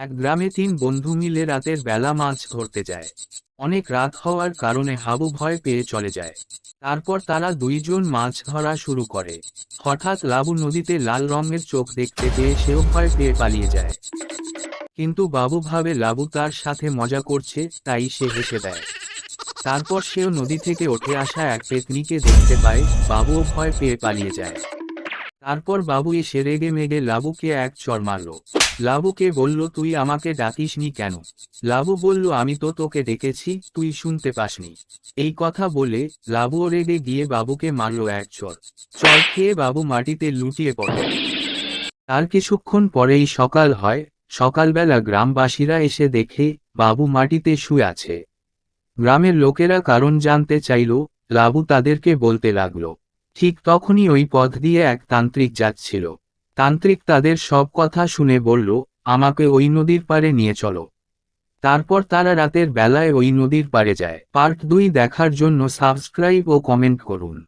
এক গ্রামে তিন বন্ধু মিলে রাতের বেলা মাছ ধরতে যায়। অনেক রাত হওয়ার কারণে হাবু ভয় পেয়ে চলে যায়। তারপর তারা দুইজন মাছ ধরা শুরু করে। হঠাৎ লাবু নদীতে লাল রঙের চোখ দেখতে পেয়ে সেও ভয় পেয়ে পালিয়ে যায়। কিন্তু বাবু ভাবে লাবু তার সাথে মজা করছে, তাই সে হেসে দেয়। তারপর সেও নদী থেকে উঠে আসা এক পেতনিকে দেখতে পায়, বাবুও ভয় পেয়ে পালিয়ে যায়। তারপর বাবু এসে রেগে মেগে লাবুকে এক চর মারল। লাবুকে বলল, তুই আমাকে ডাকিসনি কেন? লাবু বলল, আমি তো তোকে ডেকেছি, তুই শুনতে পাসনি। এই কথা বলে লাবুও রেগে গিয়ে বাবুকে মারল এক চর। চর খেয়ে বাবু মাটিতে লুটিয়ে পড়ল তার কিছুক্ষণ পরেই সকাল হয়। সকালবেলা গ্রামবাসীরা এসে দেখে বাবু মাটিতে শুয়ে আছে। গ্রামের লোকেরা কারণ জানতে চাইল, লাবু তাদেরকে বলতে লাগল ঠিক তখনই ওই পথ দিয়ে এক তান্ত্রিক যাচ্ছিল। তান্ত্রিক তাদের সব কথা শুনে বলল, আমাকে ওই নদীর পারে নিয়ে চলো। তারপর তারা রাতের বেলায় ওই নদীর পারে যায়। পার্ট দুই দেখার জন্য সাবস্ক্রাইব ও কমেন্ট করুন।